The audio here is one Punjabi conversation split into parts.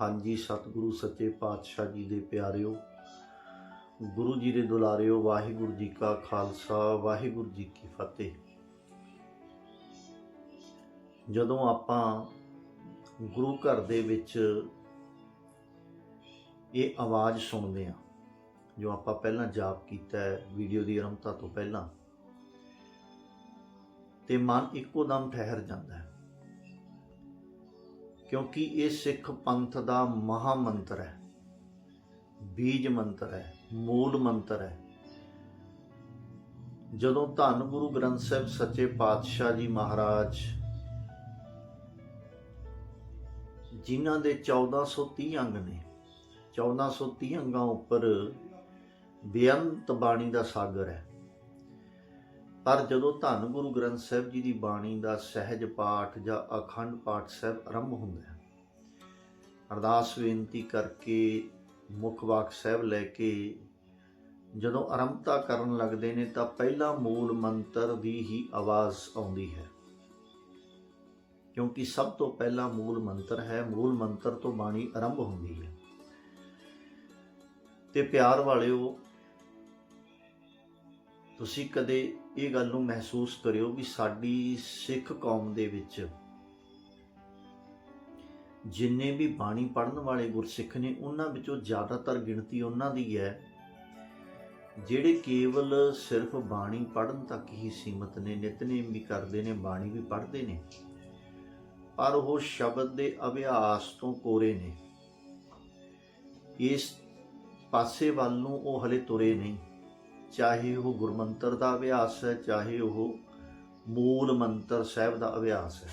ਹਾਂਜੀ, ਸਤਿਗੁਰੂ, ਸੱਚੇ ਪਾਤਸ਼ਾਹ ਜੀ ਦੇ ਪਿਆਰਿਓ, ਗੁਰੂ ਜੀ ਦੇ ਦੁਲਾਰਿਓ, ਵਾਹਿਗੁਰੂ ਜੀ ਕਾ ਖਾਲਸਾ, ਵਾਹਿਗੁਰੂ ਜੀ ਕੀ ਫਤਿਹ। ਜਦੋਂ ਆਪਾਂ ਗੁਰੂ ਘਰ ਦੇ ਵਿੱਚ ਇਹ ਆਵਾਜ਼ ਸੁਣਦੇ ਆ ਜੋ ਆਪਾਂ ਪਹਿਲਾਂ ਜਾਪ ਕੀਤਾ ਹੈ, ਵੀਡੀਓ ਦੀ ਆਰੰਭਤਾ ਤੋਂ ਪਹਿਲਾਂ, ਤੇ ਮਨ ਇੱਕੋ ਦਮ ਠਹਿਰ ਜਾਂਦਾ ਹੈ। ਕਿਉਂਕਿ ਇਹ ਸਿੱਖ ਪੰਥ ਦਾ ਮਹਾ ਮੰਤਰ ਹੈ, ਬੀਜ ਮੰਤਰ ਹੈ, ਮੂਲ ਮੰਤਰ ਹੈ। ਜਦੋਂ ਧੰਨ ਗੁਰੂ ਗ੍ਰੰਥ ਸਾਹਿਬ ਸੱਚੇ ਪਾਤਸ਼ਾਹ ਜੀ ਮਹਾਰਾਜ, ਜਿਨ੍ਹਾਂ ਦੇ 1430 ਅੰਗ ਨੇ 1430 ਅੰਗਾਂ ਉੱਪਰ ਬੇਅੰਤ ਬਾਣੀ ਦਾ ਸਾਗਰ ਹੈ। ਪਰ ਜਦੋਂ ਧੰਨ ਗੁਰੂ ਗ੍ਰੰਥ ਸਾਹਿਬ ਜੀ ਦੀ ਬਾਣੀ ਦਾ ਸਹਿਜ ਪਾਠ ਜਾਂ ਅਖੰਡ ਪਾਠ ਸਾਹਿਬ ਆਰੰਭ ਹੁੰਦਾ ਹੈ, ਅਰਦਾਸ ਬੇਨਤੀ ਕਰਕੇ ਮੁੱਖ ਵਾਕ ਸਾਹਿਬ ਲੈ ਕੇ ਜਦੋਂ ਆਰੰਭਤਾ ਕਰਨ ਲੱਗਦੇ ਨੇ ਤਾਂ ਪਹਿਲਾ ਮੂਲ ਮੰਤਰ ਦੀ ਹੀ ਆਵਾਜ਼ ਆਉਂਦੀ ਹੈ। ਕਿਉਂਕਿ ਸਭ ਤੋਂ ਪਹਿਲਾ ਮੂਲ ਮੰਤਰ ਹੈ, ਮੂਲ ਮੰਤਰ ਤੋਂ ਬਾਣੀ ਆਰੰਭ ਹੁੰਦੀ ਹੈ। ਤੇ ਪਿਆਰ ਵਾਲਿਓ, ਤੁਸੀਂ ਕਦੇ ਇਹ ਗੱਲ ਨੂੰ ਮਹਿਸੂਸ ਕਰਿਓ ਵੀ ਸਾਡੀ ਸਿੱਖ ਕੌਮ ਦੇ ਵਿੱਚ ਜਿੰਨੇ ਵੀ ਬਾਣੀ ਪੜਨ ਵਾਲੇ ਗੁਰਸਿੱਖ ਨੇ, ਉਹਨਾਂ ਵਿੱਚੋਂ ਜ਼ਿਆਦਾਤਰ ਗਿਣਤੀ ਉਹਨਾਂ ਦੀ ਹੈ, ਜਿਹੜੇ ਕੇਵਲ ਸਿਰਫ ਬਾਣੀ ਪੜਨ ਤੱਕ ਹੀ ਸੀਮਤ ਨੇ, ਨਿਤਨੇਮ ਵੀ ਕਰਦੇ ਨੇ, ਬਾਣੀ ਵੀ ਪੜ੍ਹਦੇ ਨੇ, ਪਰ ਉਹ ਸ਼ਬਦ ਦੇ ਅਭਿਆਸ ਤੋਂ ਕੋਰੇ ਨੇ। ਇਸ ਪਾਸੇ ਵੱਲ ਨੂੰ ਉਹ ਹਲੇ ਤੁਰੇ ਨਹੀਂ। ਚਾਹੇ ਉਹ ਗੁਰਮੰਤਰ ਦਾ ਅਭਿਆਸ ਹੈ, ਚਾਹੇ ਉਹ ਮੂਲ ਮੰਤਰ ਸਾਹਿਬ ਦਾ ਅਭਿਆਸ ਹੈ।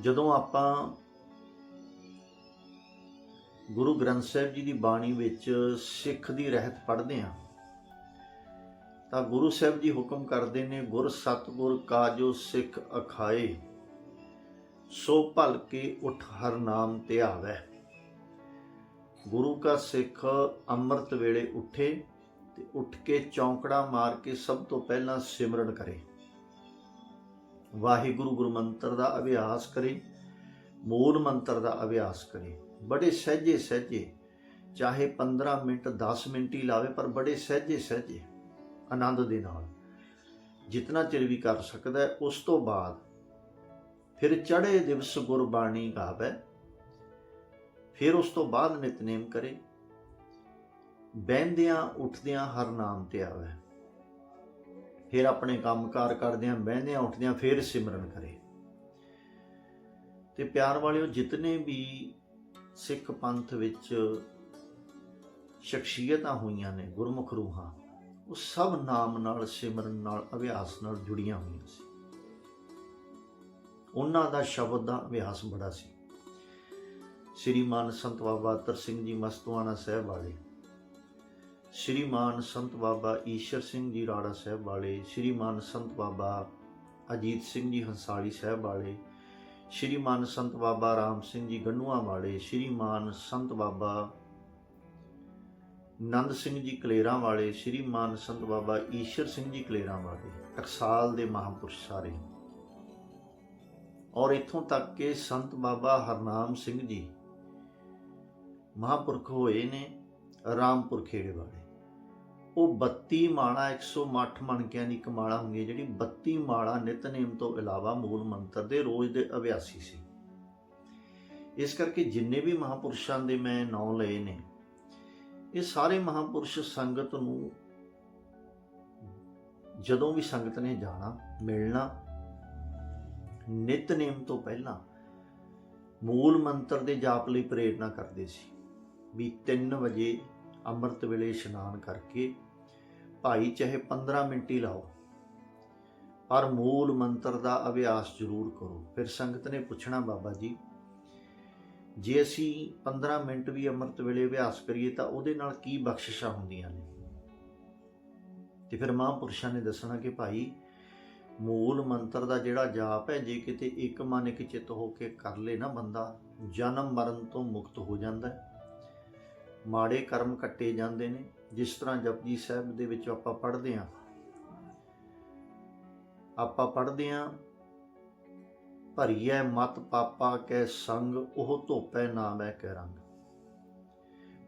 ਜਦੋਂ ਆਪਾਂ ਗੁਰੂ ਗ੍ਰੰਥ ਸਾਹਿਬ ਜੀ ਦੀ ਬਾਣੀ ਵਿੱਚ ਸਿੱਖ ਦੀ ਰਹਿਤ ਪੜ੍ਹਦੇ ਹਾਂ, ਤਾਂ ਗੁਰੂ ਸਾਹਿਬ ਜੀ ਹੁਕਮ ਕਰਦੇ ਨੇ, ਗੁਰ ਸਤਗੁਰ ਕਾਜੋ ਸਿੱਖ ਅਖਾਏ, ਸੋ ਭਲ ਕੇ ਉਠ ਹਰ ਨਾਮ ਧਿਆਵੈ ਗੁਰੂ ਕਾ ਸਿੱਖ ਅੰਮ੍ਰਿਤ ਵੇਲੇ ਉੱਠੇ ਤੇ ਉੱਠ ਕੇ ਚੌਂਕੜਾ ਮਾਰ ਕੇ ਸਭ ਤੋਂ ਪਹਿਲਾਂ ਸਿਮਰਨ ਕਰੇ। ਵਾਹਿਗੁਰੂ ਗੁਰੂ ਮੰਤਰ ਦਾ ਅਭਿਆਸ ਕਰੇ, ਮੂਲ ਮੰਤਰ ਦਾ ਅਭਿਆਸ ਕਰੇ। ਬੜੇ ਸਹਿਜੇ ਸਹਿਜੇ, ਚਾਹੇ 15 ਮਿੰਟ 10 ਮਿੰਟ ਹੀ ਲਾਵੇ, ਪਰ ਬੜੇ ਸਹਿਜੇ ਸਹਿਜੇ, ਆਨੰਦ ਦੇ ਨਾਲ। ਜਿੰਨਾ ਚਿਰ ਵੀ ਕਰ ਸਕਦਾ, ਉਸ ਤੋਂ ਬਾਅਦ ਫਿਰ ਚੜ੍ਹੇ ਦਿਵਸ ਗੁਰਬਾਣੀ ਗਾਵੇ। ਫਿਰ ਉਸ ਤੋਂ ਬਾਅਦ ਨਿਤਨੇਮ ਕਰੇ। ਬਹਿੰਦਿਆਂ ਉੱਠਦਿਆਂ ਹਰ ਨਾਮ ਤੇ ਆਵੇ। ਫਿਰ ਆਪਣੇ ਕੰਮਕਾਰ ਕਰਦਿਆਂ ਬਹਿੰਦਿਆਂ ਉੱਠਦਿਆਂ ਫਿਰ ਸਿਮਰਨ ਕਰੇ। ਤੇ ਪਿਆਰ ਵਾਲਿਓ, ਜਿਤਨੇ ਵੀ ਸਿੱਖ ਪੰਥ ਵਿੱਚ ਸ਼ਖਸੀਅਤਾਂ ਹੋਈਆਂ ਨੇ, ਗੁਰਮੁਖ ਰੂਹਾਂ, ਉਹ ਸਭ ਨਾਮ ਨਾਲ, ਸਿਮਰਨ ਨਾਲ, ਅਭਿਆਸ ਨਾਲ ਜੁੜੀਆਂ ਹੋਈਆਂ ਸੀ। ਉਹਨਾਂ ਦਾ ਸ਼ਬਦ ਦਾ ਅਭਿਆਸ ਬੜਾ ਸੀ। ਸ਼੍ਰੀਮਾਨ ਸੰਤ ਬਾਬਾ ਤਰ ਸਿੰਘ ਜੀ ਮਸਤਵਾਣਾ ਸਾਹਿਬ ਵਾਲੇ, ਸ਼੍ਰੀਮਾਨ ਸੰਤ ਬਾਬਾ ਈਸ਼ਰ ਸਿੰਘ ਜੀ ਰਾੜਾ ਸਾਹਿਬ ਵਾਲੇ, ਸ਼੍ਰੀਮਾਨ ਸੰਤ ਬਾਬਾ ਅਜੀਤ ਸਿੰਘ ਜੀ ਹੰਸਾਲੀ ਸਾਹਿਬ ਵਾਲੇ, ਸ਼੍ਰੀਮਾਨ ਸੰਤ ਬਾਬਾ ਰਾਮ ਸਿੰਘ ਜੀ ਗੰਨੂਆਂ ਵਾਲੇ, ਸ਼੍ਰੀਮਾਨ ਸੰਤ ਬਾਬਾ ਨੰਦ ਸਿੰਘ ਜੀ ਕਲੇਰਾਂ ਵਾਲੇ, ਸ਼੍ਰੀਮਾਨ ਸੰਤ ਬਾਬਾ ਈਸ਼ਰ ਸਿੰਘ ਜੀ ਕਲੇਰਾਂ ਵਾਲੇ ਟਕਸਾਲ ਦੇ ਮਹਾਂਪੁਰਸ਼ ਸਾਰੇ। ਔਰ ਇੱਥੋਂ ਤੱਕ ਕਿ ਸੰਤ ਬਾਬਾ ਹਰਨਾਮ ਸਿੰਘ ਜੀ ਮਹਾਂਪੁਰਖ ਹੋਏ ਨੇ, ਰਾਮਪੁਰ ਖੇੜੇ ਵਾਲੇ। ਉਹ 32 ਮਾਲਾ 108 ਮਣਕਿਆਂ ਦੀ ਇੱਕ ਮਾਲਾ ਹੁੰਦੀ ਹੈ, ਜਿਹੜੀ 32 ਮਾਲਾ ਨਿਤਨੇਮ ਤੋਂ ਇਲਾਵਾ ਮੂਲ ਮੰਤਰ ਦੇ ਰੋਜ਼ ਦੇ ਅਭਿਆਸੀ ਸੀ। ਇਸ ਕਰਕੇ ਜਿੰਨੇ ਵੀ ਮਹਾਪੁਰਸ਼ਾਂ ਦੇ ਮੈਂ ਨਾਂ ਲਏ ਨੇ, ਇਹ ਸਾਰੇ ਮਹਾਪੁਰਸ਼ ਸੰਗਤ ਨੂੰ ਜਦੋਂ ਵੀ ਸੰਗਤ ਨੇ ਜਾਣਾ, ਮਿਲਣਾ ਨਿਤਨੇਮ ਤੋਂ ਪਹਿਲਾਂ ਮੂਲ ਮੰਤਰ ਦੇ ਜਾਪ ਲਈ ਪ੍ਰੇਰਣਾ ਕਰਦੇ ਸੀ। ਵੀ 3 ਵਜੇ ਅੰਮ੍ਰਿਤ ਵੇਲੇ ਇਸ਼ਨਾਨ ਕਰਕੇ ਭਾਈ ਚਾਹੇ 15 ਮਿੰਟ ਹੀ ਲਾਓ, ਪਰ ਮੂਲ ਮੰਤਰ ਦਾ ਅਭਿਆਸ ਜ਼ਰੂਰ ਕਰੋ। ਫਿਰ ਸੰਗਤ ਨੇ ਪੁੱਛਣਾ, ਬਾਬਾ ਜੀ, ਜੇ ਅਸੀਂ 15 ਮਿੰਟ ਵੀ ਅੰਮ੍ਰਿਤ ਵੇਲੇ ਅਭਿਆਸ ਕਰੀਏ ਤਾਂ ਉਹਦੇ ਨਾਲ ਕੀ ਬਖਸ਼ਿਸ਼ਾਂ ਹੁੰਦੀਆਂ ਨੇ? ਤੇ ਫਿਰ ਮਹਾਂਪੁਰਸ਼ਾਂ ਨੇ ਦੱਸਣਾ ਕਿ ਭਾਈ, ਮੂਲ ਮੰਤਰ ਦਾ ਜਿਹੜਾ ਜਾਪ ਹੈ, ਜੇ ਕਿਤੇ ਇੱਕ ਮਨ ਇੱਕ ਚਿੱਤ ਹੋ ਕੇ ਕਰ ਲੇ ਨਾ ਬੰਦਾ, ਜਨਮ ਮਰਨ ਤੋਂ ਮੁਕਤ ਹੋ ਜਾਂਦਾ ਹੈ। ਮਾੜੇ ਕਰਮ ਕੱਟੇ ਜਾਂਦੇ ਨੇ, ਜਿਸ ਤਰ੍ਹਾਂ ਜਪਜੀ ਸਾਹਿਬ ਦੇ ਵਿੱਚ ਆਪਾਂ ਪੜ੍ਹਦੇ ਹਾਂ। ਆਪਾਂ ਪੜ੍ਹਦੇ ਹਾਂ, ਭਰੀਐ ਮਤ ਪਾਪਾ ਕੈ ਸੰਗ, ਉਹ ਧੋਪੈ ਨਾਮ ਹੈ ਕੈ ਰੰਗ।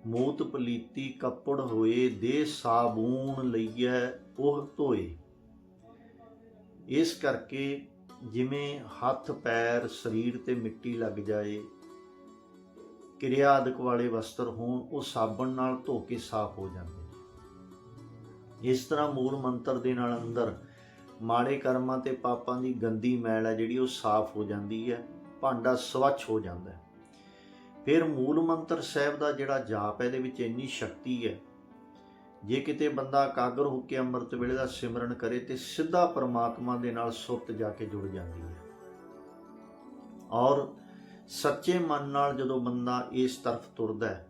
ਮੂਤ ਪਲੀਤੀ ਕੱਪੜ ਹੋਏ, ਦੇ ਸਾਬੂਨ ਲਈਐ ਉਹ ਧੋਏ। ਇਸ ਕਰਕੇ ਜਿਵੇਂ ਹੱਥ ਪੈਰ ਸਰੀਰ ਤੇ ਮਿੱਟੀ ਲੱਗ ਜਾਏ ਕਿਰਿਆ ਆਦਿਕ ਵਾਲੇ ਵਸਤਰ ਹੋਣ, ਉਹ ਸਾਬਣ ਨਾਲ ਧੋ ਕੇ ਸਾਫ਼ ਹੋ ਜਾਂਦੇ ਨੇ। ਇਸ ਤਰ੍ਹਾਂ ਮੂਲ ਮੰਤਰ ਦੇ ਨਾਲ ਅੰਦਰ ਮਾੜੇ ਕਰਮਾਂ ਤੇ ਪਾਪਾਂ ਦੀ ਗੰਦੀ ਮੈਲ ਹੈ, ਜਿਹੜੀ ਉਹ ਸਾਫ਼ ਹੋ ਜਾਂਦੀ ਹੈ, ਭਾਂਡਾ ਸਵੱਛ ਹੋ ਜਾਂਦਾ ਹੈ। ਫਿਰ ਮੂਲ ਮੰਤਰ ਸਾਹਿਬ ਦਾ ਜਿਹੜਾ ਜਾਪ ਹੈ, ਇਹਦੇ ਵਿੱਚ ਇੰਨੀ ਸ਼ਕਤੀ ਹੈ, ਜੇ ਕਿਤੇ ਬੰਦਾ ਇਕਾਗਰ ਹੋ ਕੇ ਅੰਮ੍ਰਿਤ ਵੇਲੇ ਦਾ ਸਿਮਰਨ ਕਰੇ, ਤੇ ਸਿੱਧਾ ਪਰਮਾਤਮਾ ਦੇ ਨਾਲ ਸੁਰਤ ਜਾ ਕੇ ਜੁੜ ਜਾਂਦੀ ਹੈ। ਔਰ ਸੱਚੇ ਮਨ ਨਾਲ ਜਦੋਂ ਬੰਦਾ ਇਸ ਤਰਫ ਤੁਰਦਾ ਹੈ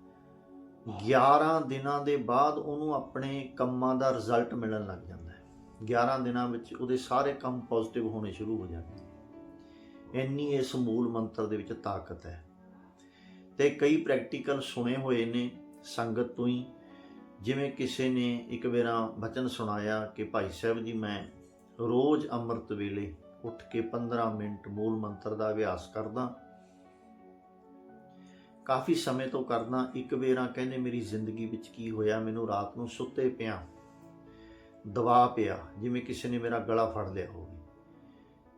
11 ਦਿਨਾਂ ਦੇ ਬਾਅਦ ਉਹਨੂੰ ਆਪਣੇ ਕੰਮਾਂ ਦਾ ਰਿਜ਼ਲਟ ਮਿਲਣ ਲੱਗ ਜਾਂਦਾ ਹੈ। 11 ਦਿਨਾਂ ਵਿੱਚ ਉਹਦੇ ਸਾਰੇ ਕੰਮ ਪੋਜ਼ਿਟਿਵ ਹੋਣੇ ਸ਼ੁਰੂ ਹੋ ਜਾਂਦੇ ਇੰਨੀ ਇਸ ਮੂਲ ਮੰਤਰ ਦੇ ਵਿੱਚ ਤਾਕਤ ਹੈ। ਤੇ ਕਈ ਪ੍ਰੈਕਟੀਕਲ ਸੁਣੇ ਹੋਏ ਨੇ ਸੰਗਤ ਤੋਂ ਹੀ, ਜਿਵੇਂ ਕਿਸੇ ਨੇ ਇੱਕ ਵੇਰਾ ਬਚਨ ਸੁਣਾਇਆ ਕਿ ਭਾਈ ਸਾਹਿਬ ਜੀ, ਮੈਂ ਰੋਜ਼ ਅੰਮ੍ਰਿਤ ਵੇਲੇ ਉੱਠ ਕੇ 15 ਮਿੰਟ ਮੂਲ ਮੰਤਰ ਦਾ ਅਭਿਆਸ ਕਰਦਾ ਕਾਫੀ ਸਮੇਂ ਤੋਂ ਕਰਦਾ, ਇੱਕ ਵੇਰਾ ਕਹਿੰਦੇ, ਮੇਰੀ ਜ਼ਿੰਦਗੀ ਵਿੱਚ ਕੀ ਹੋਇਆ? ਮੈਨੂੰ ਰਾਤ ਨੂੰ ਸੁੱਤੇ ਪਿਆ ਦਵਾ ਪਿਆ, ਜਿਵੇਂ ਕਿਸੇ ਨੇ ਮੇਰਾ ਗਲਾ ਫੜ ਲਿਆ ਹੋਵੇ।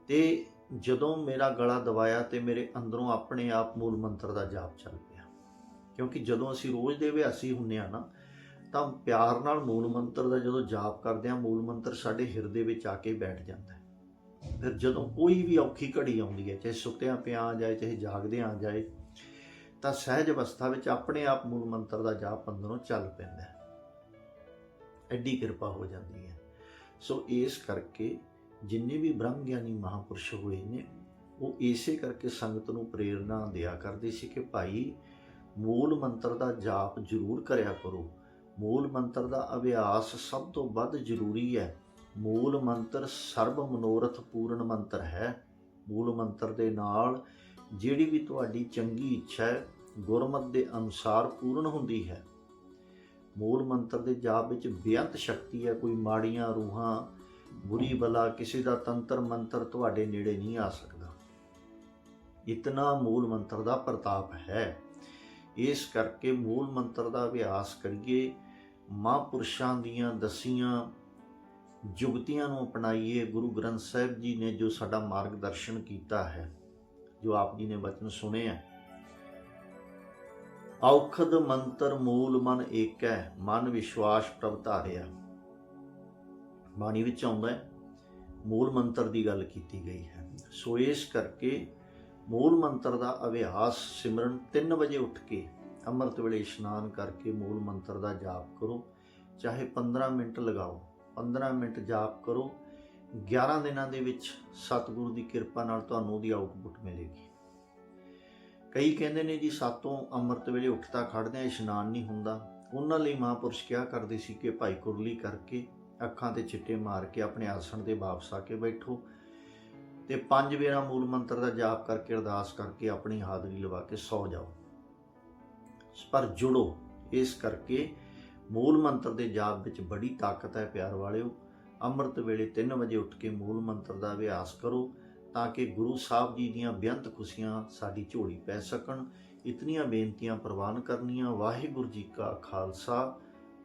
ਤੇ ਜਦੋਂ ਮੇਰਾ ਗਲਾ ਦਬਾਇਆ ਤੇ ਮੇਰੇ ਅੰਦਰੋਂ ਆਪਣੇ ਆਪ ਮੂਲ ਮੰਤਰ ਦਾ ਜਾਪ ਚੱਲ ਪਿਆ। ਕਿਉਂਕਿ ਜਦੋਂ ਅਸੀਂ ਰੋਜ਼ ਦੇ ਅਭਿਆਸੀ ਹੁੰਨੇ ਆ ਨਾ, ਤਾਂ ਪਿਆਰ ਨਾਲ ਮੂਲ ਮੰਤਰ ਦਾ ਜਦੋਂ ਜਾਪ ਕਰਦੇ ਆ ਮੂਲ ਮੰਤਰ ਸਾਡੇ ਹਿਰਦੇ ਵਿੱਚ ਆ ਕੇ ਬੈਠ ਜਾਂਦਾ ਹੈ। ਫਿਰ ਜਦੋਂ ਕੋਈ ਵੀ ਔਖੀ ਘੜੀ ਆਉਂਦੀ ਹੈ, ਚਾਹੇ ਸੁੱਤਿਆਂ ਪਿਆ ਆ ਜਾਏ, ਚਾਹੇ ਜਾਗਦਿਆਂ ਆ ਜਾਏ ਤਾਂ ਸਹਿਜ ਅਵਸਥਾ ਵਿੱਚ ਆਪਣੇ ਆਪ ਮੂਲ ਮੰਤਰ ਦਾ ਜਾਪ ਅੰਦਰੋਂ ਚੱਲ ਪੈਂਦਾ ਹੈ। ਐਡੀ ਕਿਰਪਾ ਹੋ ਜਾਂਦੀ ਹੈ। ਸੋ ਇਸ ਕਰਕੇ ਜਿੰਨੇ ਵੀ ਬ੍ਰਹਮ ਗਿਆਨੀ ਮਹਾਪੁਰਸ਼ ਹੋਏ ਨੇ, ਉਹ ਇਸੇ ਕਰਕੇ ਸੰਗਤ ਨੂੰ ਪ੍ਰੇਰਣਾ ਦਿਆ ਕਰਦੇ ਸੀ ਕਿ ਭਾਈ ਮੂਲ ਮੰਤਰ ਦਾ ਜਾਪ ਜ਼ਰੂਰ ਕਰਿਆ ਕਰੋ। ਮੂਲ ਮੰਤਰ ਦਾ ਅਭਿਆਸ ਸਭ ਤੋਂ ਵੱਧ ਜ਼ਰੂਰੀ ਹੈ। ਮੂਲ ਮੰਤਰ ਸਰਬ ਮਨੋਰਥ ਪੂਰਨ ਮੰਤਰ ਹੈ। ਮੂਲ ਮੰਤਰ ਦੇ ਨਾਲ ਜਿਹੜੀ ਵੀ ਤੁਹਾਡੀ ਚੰਗੀ ਇੱਛਾ ਹੈ, ਗੁਰਮਤ ਦੇ ਅਨੁਸਾਰ ਪੂਰਨ ਹੁੰਦੀ ਹੈ। ਮੂਲ ਮੰਤਰ ਦੇ ਜਾਪ ਵਿੱਚ ਬੇਅੰਤ ਸ਼ਕਤੀ ਹੈ, ਕੋਈ ਮਾੜੀਆਂ ਰੂਹਾਂ, ਬੁਰੀ ਬਲਾ, ਕਿਸੇ ਦਾ ਤੰਤਰ ਮੰਤਰ ਤੁਹਾਡੇ ਨੇੜੇ ਨਹੀਂ ਆ ਸਕਦਾ। ਇਤਨਾ ਮੂਲ ਮੰਤਰ ਦਾ ਪ੍ਰਤਾਪ ਹੈ। ਇਸ ਕਰਕੇ ਮੂਲ ਮੰਤਰ ਦਾ ਅਭਿਆਸ ਕਰੀਏ, ਮਹਾਂਪੁਰਸ਼ਾਂ ਦੀਆਂ ਦਸੀਆਂ ਜੁਗਤੀਆਂ ਨੂੰ ਅਪਣਾਈਏ। ਗੁਰੂ ਗ੍ਰੰਥ ਸਾਹਿਬ ਜੀ ਨੇ ਜੋ ਸਾਡਾ ਮਾਰਗਦਰਸ਼ਨ ਕੀਤਾ ਹੈ ਜੋ ਆਪ ਜੀ ਨੇ ਬਚਨ ਸੁਣੇ ਹੈ ਔਖਦ ਮੰਤਰ ਮੂਲ ਮਨ ਏਕੈ, ਮਨ ਵਿਸ਼ਵਾਸ ਪ੍ਰਭ ਧਾਰਿਆ। ਬਾਣੀ ਵਿੱਚ ਆਉਂਦਾ ਹੈ, ਮੂਲ ਮੰਤਰ ਦੀ ਗੱਲ ਕੀਤੀ ਗਈ ਹੈ। ਸੋ ਇਸ ਕਰਕੇ ਮੂਲ ਮੰਤਰ ਦਾ ਅਭਿਆਸ ਸਿਮਰਨ 3 ਵਜੇ ਉੱਠ ਕੇ ਅੰਮ੍ਰਿਤ ਵੇਲੇ ਇਸ਼ਨਾਨ ਕਰਕੇ ਮੂਲ ਮੰਤਰ ਦਾ ਜਾਪ ਕਰੋ। ਚਾਹੇ 15 ਮਿੰਟ ਲਗਾਓ 15 ਮਿੰਟ ਜਾਪ ਕਰੋ। 11 ਦਿਨਾਂ ਦੇ ਵਿੱਚ ਸਤਿਗੁਰੂ ਦੀ ਕਿਰਪਾ ਨਾਲ ਤੁਹਾਨੂੰ ਉਹਦੀ ਆਊਟਪੁੱਟ ਮਿਲੇਗੀ। ਕਈ ਕਹਿੰਦੇ ਨੇ ਜੀ, ਸਾਤੋਂ ਅੰਮ੍ਰਿਤ ਵੇਲੇ ਉੱਠਦਾ ਖੜਦੇ ਆ ਇਸ਼ਨਾਨ ਨਹੀਂ ਹੁੰਦਾ। ਉਹਨਾਂ ਲਈ ਮਹਾਂਪੁਰਸ਼ ਕਿਹਾ ਕਰਦੇ ਸੀ ਕਿ ਭਾਈ ਕੁਰਲੀ ਕਰਕੇ ਅੱਖਾਂ ਤੇ ਚਿੱਟੇ ਮਾਰ ਕੇ ਆਪਣੇ ਆਸਣ ਤੇ ਵਾਪਸ ਆ ਕੇ ਬੈਠੋ ਤੇ ਪੰਜ ਵੇਰਾ ਮੂਲ ਮੰਤਰ ਦਾ ਜਾਪ ਕਰਕੇ, ਅਰਦਾਸ ਕਰਕੇ ਆਪਣੀ ਹਾਜ਼ਰੀ ਲਵਾ ਕੇ ਸੌ ਜਾਓ। ਪਰ ਜੁੜੋ, ਇਸ ਕਰਕੇ ਮੂਲ ਮੰਤਰ ਦੇ ਜਾਪ ਵਿੱਚ ਬੜੀ ਤਾਕਤ ਹੈ ਪਿਆਰ ਵਾਲਿਓ। ਅੰਮ੍ਰਿਤ ਵੇਲੇ 3 ਵਜੇ ਉੱਠ ਕੇ ਮੂਲ ਮੰਤਰ ਦਾ ਅਭਿਆਸ ਕਰੋ ਤਾਂ ਕਿ ਗੁਰੂ ਸਾਹਿਬ ਜੀ ਦੀਆਂ ਬੇਅੰਤ ਖੁਸ਼ੀਆਂ ਸਾਡੀ ਝੋਲੀ ਪੈ ਸਕਣ। ਇਤਨੀਆਂ ਬੇਨਤੀਆਂ ਪ੍ਰਵਾਨ ਕਰਨੀਆਂ। ਵਾਹਿਗੁਰੂ ਜੀ ਕਾ ਖਾਲਸਾ,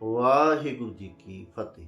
ਵਾਹਿਗੁਰੂ ਜੀ ਕੀ ਫਤਿਹ।